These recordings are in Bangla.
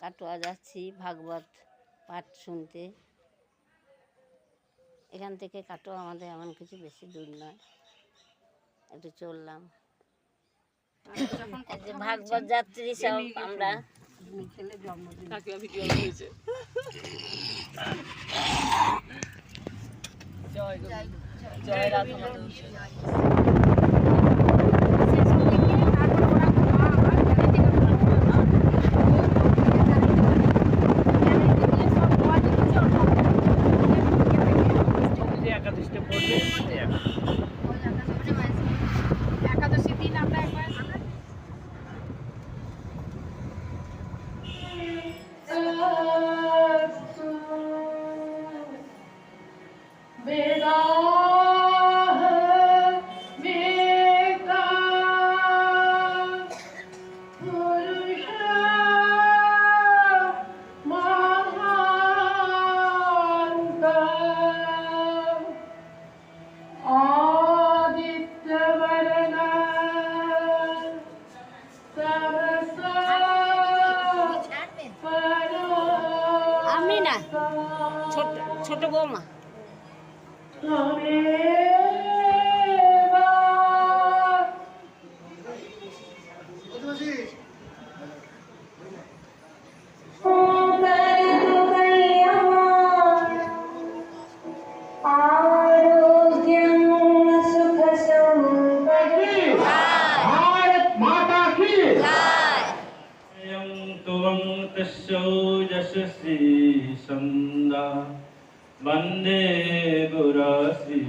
কাটোয়া যাচ্ছি ভাগবত পাঠ শুনতে। এখান থেকে কাটোয়া আমাদের এমন কিছু বেশি দূর নয়। একটু চললাম। ভাগবত যাত্রী সব আমরা। জয় জয় রাধা আমি না ছোট ছোট বৌমা। వందే పురాశ్రీ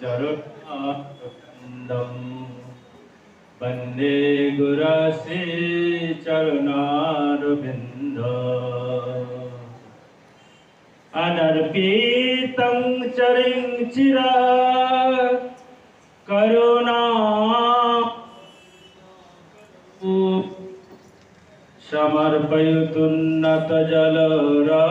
చరుణాకృందం వందే గురాశ్రీ చరుణారుబింద అనర్పితం చరించిరా కరుణా సమర్పయుతున్నత జలరా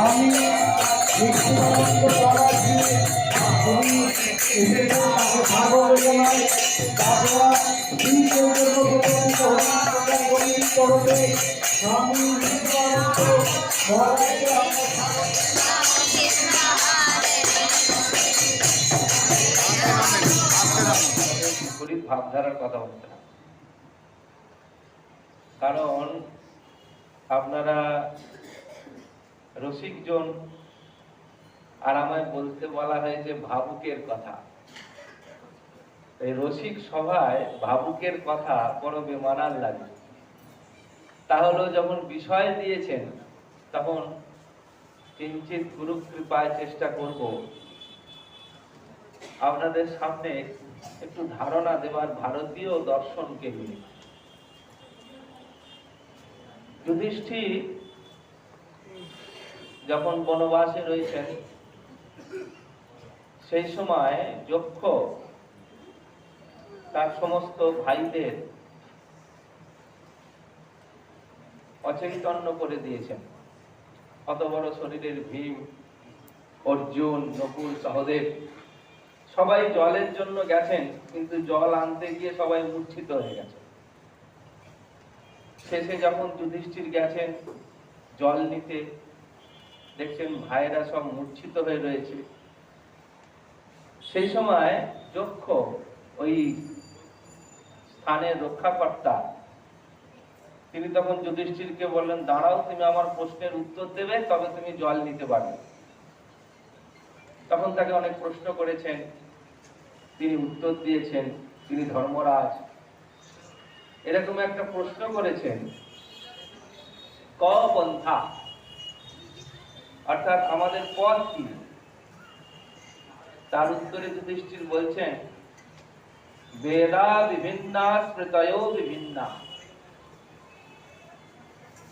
আমি ভাবধারার কথা বলতে কারণ আপনারা রসিকজন আর আমায় বলতে বলা হয়েছে ভাবুকের কথা। এই রসিক সভায় ভাবুকের কথা বড় বেমানার লাগে। তাহলেও যখন বিষয় দিয়েছেন, তখন কিঞ্চিত গুরু কৃপায় চেষ্টা করব। আপনাদের সামনে একটু ধারণা দেবার ভারতীয় দর্শনকে নিয়ে। যুধিষ্ঠির যখন বনবাসে রয়েছেন, সেই সময় যক্ষ তার সমস্ত ভাইদের অচৈতন্য করে দিয়েছেন। অত বড় শরীরের ভীম, অর্জুন, নকুল, সহদেব। সবাই জলের জন্য গেছেন, কিন্তু জল আনতে গিয়ে সবাই মূর্ছিত হয়ে গেছে। শেষে যখন যুধিষ্ঠির গেছেন, জল নিতে, দেখছেন ভাইয়েরা সব মূর্ছিত হয়ে রয়েছে। সেই সময় যক্ষ ওই স্থানের রক্ষাকর্তা। তিনি তখন যুধিষ্ঠিরকে বললেন, দাঁড়াও, তুমি আমার প্রশ্নের উত্তর দেবে, তবে তুমি জল নিতে পারবে। তখন তাকে অনেক প্রশ্ন করেছেন। তিনি উত্তর দিয়েছেন, তিনি ধর্মরাজ। এরকম একটা প্রশ্ন করেছেন। ক পন্থা? অর্থাৎ আমাদের পথ কি? তার উত্তরে যুধিষ্ঠির বলছেন বেদা বিভিন্না স্মৃতয় বিভিন্না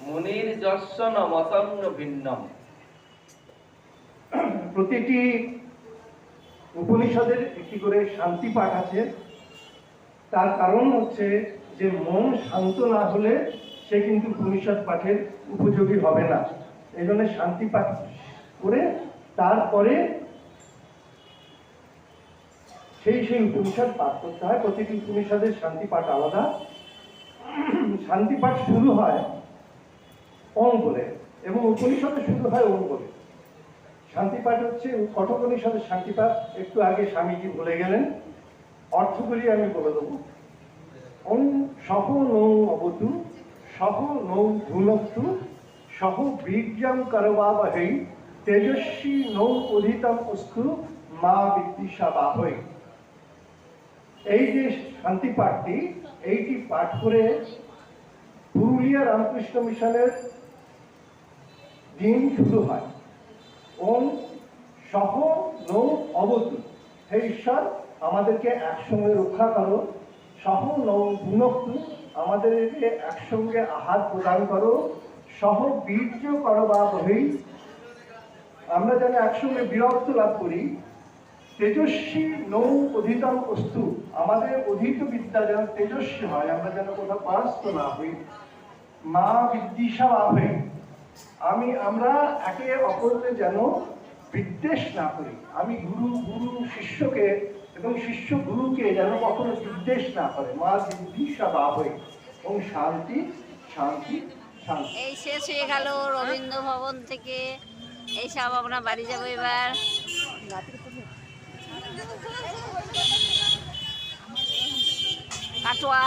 মুনির যশ্বন মতঙ্গ ভিন্নম। প্রতিটি উপনিষদের একটি করে শান্তি পাঠ আছে। তার কারণ হচ্ছে যে মন শান্ত না হলে সে কিন্তু উপনিষদ পাঠের উপযোগী হবে না। এই জন্য শান্তি পাঠ করে তারপরে সেই সেই উপনিষদ পাঠ করতে হয়। প্রতিটি উপনিষদের শান্তি পাঠ আলাদা। শান্তি পাঠ শুরু হয় ওম বলে এবং উপনিষদে শুরু হয় ওম বলে শান্তিপাঠ হচ্ছে কঠোপনিষদের শান্তিপাঠ একটু আগে স্বামীজি বলে গেলেন, অর্থগুলি আমি বলে দেবো। ওম সহ নৌ অবতু, সহ নৌ ভুনক্তু সহ বীর্যম করবাবহৈ, তেজস্বী নৌ অধিতম অস্তু, মা বিদ্বিষা বাহৈ এই যে শান্তি পাঠটি, এইটি পাঠ করে পুরুলিয়া রামকৃষ্ণ মিশনের দিন শুরু হয়। ওম সহ নৌ অবতু। হে ঈশ্বর, আমাদেরকে একসঙ্গে রক্ষা করো। সহ নৌ গুণক্তু আমাদেরকে একসঙ্গে আহার প্রদান করো। সহ বীর্য করো বা আমরা যেন একসঙ্গে বিরক্ত লাভ করি। তেজস্বী নৌ অধিতম বস্তু আমাদের অধীত বিদ্যা যেন তেজস্বী হয় আমরা যেন কোথাও পরাস্ত না হই। মা বিদ্বিষা লাভ হই আমি আমরা একে অপরকে যেন বিদ্বেষ না করি। আমি গুরু গুরু শিষ্যকে এবং শিষ্য গুরুকে যেন কখনো বিদ্বেষ না করে। মা বিদ্বিষা বা হই এবং শান্তি শান্তি শান্তি। এই শেষ হয়ে গেল রবীন্দ্র ভবন থেকে এইসব আমরা বাড়ি যাব এবার। কাটোয়া